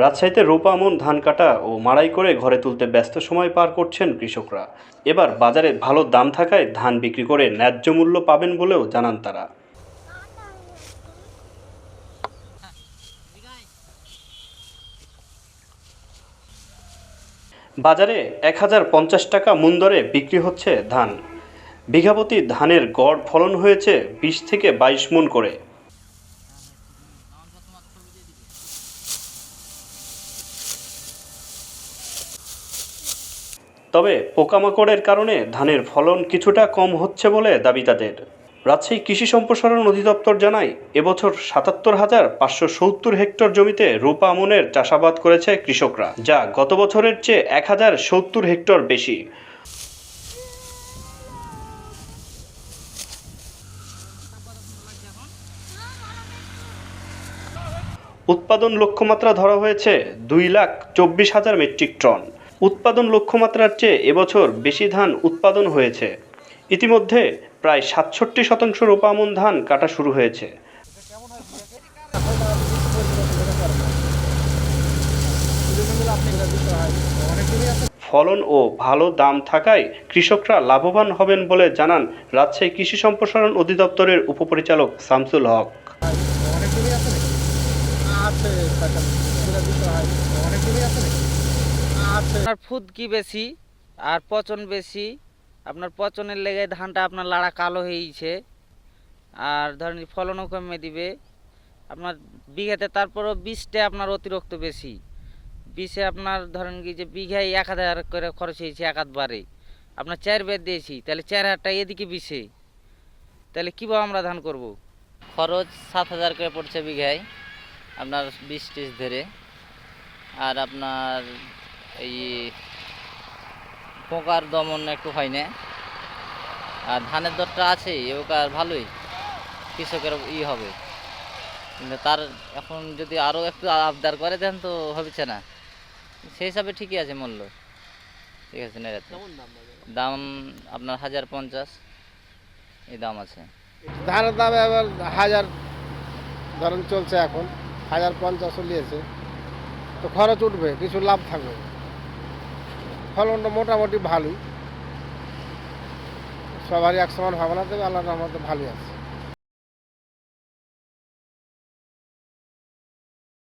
রাজশাহীতে রোপা, আমন, ধান কাটা ও মাড়াই করে ঘরে তুলতে ব্যস্ত সময় পার করছেন কৃষকরা। এবার বাজারে ভালো দাম থাকায় ধান বিক্রি করে ন্যায্য মূল্য পাবেন বলেও জানান তারা। বাজারে এক হাজার পঞ্চাশ টাকা মূল দরে বিক্রি হচ্ছে ধান। বিঘাপতি ধানের গড় ফলন হয়েছে বিশ থেকে বাইশ মন করে। তবে পোকামাকড়ের কারণে ধানের ফলন কিছুটা কম হচ্ছে বলে দাবি তাদের। রাজশাহী কৃষি সম্প্রসারণ অধিদপ্তর জানায়, এবছর সাতাত্তর হাজার পাঁচশো সত্তর হেক্টর জমিতে রূপা আমনের চাষাবাদ করেছে কৃষকরা, যা গত বছরের চেয়ে এক হাজার সত্তর হেক্টর বেশি। উৎপাদন লক্ষ্যমাত্রা ধরা হয়েছে দুই লাখ চব্বিশ হাজার মেট্রিক টন। উৎপাদন লক্ষ্যমাত্রার চেয়ে এবছর বেশি ধান উৎপাদন হয়েছে। ইতিমধ্যে প্রায় সাতষট্টি শতাংশ রোপামন ধান কাটা শুরু হয়েছে। ফলন ও ভালো দাম থাকায় কৃষকরা লাভবান হবেন বলে জানান রাজশাহী কৃষি সম্প্রসারণ অধিদপ্তরের উপপরিচালক শামসুল হক। আছে আপনার ফুদকি বেশি? আর পচন বেশি? আপনার পচনের লেগে ধানটা আপনার লাড়া কালো হয়েছে। আর ধরেন ফলনও কমে দিবে। আপনার বিঘাতে তারপরও বিষটা আপনার অতিরিক্ত বেশি। বিষে আপনার ধরেন কি যে বিঘায় এক হাজার করে খরচ হয়েছে এক হাতবারে। আপনার চার বেদ দিয়েছি তাহলে চার হাজারটা এদিকে বিষে। তাহলে কীভাবে আমরা ধান করব? খরচ সাত হাজার করে পড়ছে বিঘায় আপনার বিশ টিস ধরে। আর আপনার এই পোকার দমন একটু হয় না আর ধানের দরটা আছে ওকার ভালোই। কৃষকের ই হবে। কিন্তু তার এখন যদি আরও একটু আবদার করে দেন তো হচ্ছে না। সেই হিসাবে ঠিকই আছে মূল্য। ঠিক আছে না দাম আপনার হাজার পঞ্চাশ। এই দাম আছে। ধানের দাম এবার হাজার ধরেন চলছে এখন। হাজার পঞ্চাশ নিয়েছে। তো খরচ উঠবে কিছু লাভ থাকবে। ফলনটা মোটামুটি ভালোই। সবারই এক সমান হবে না তবে রহমতে ভালোই আছে।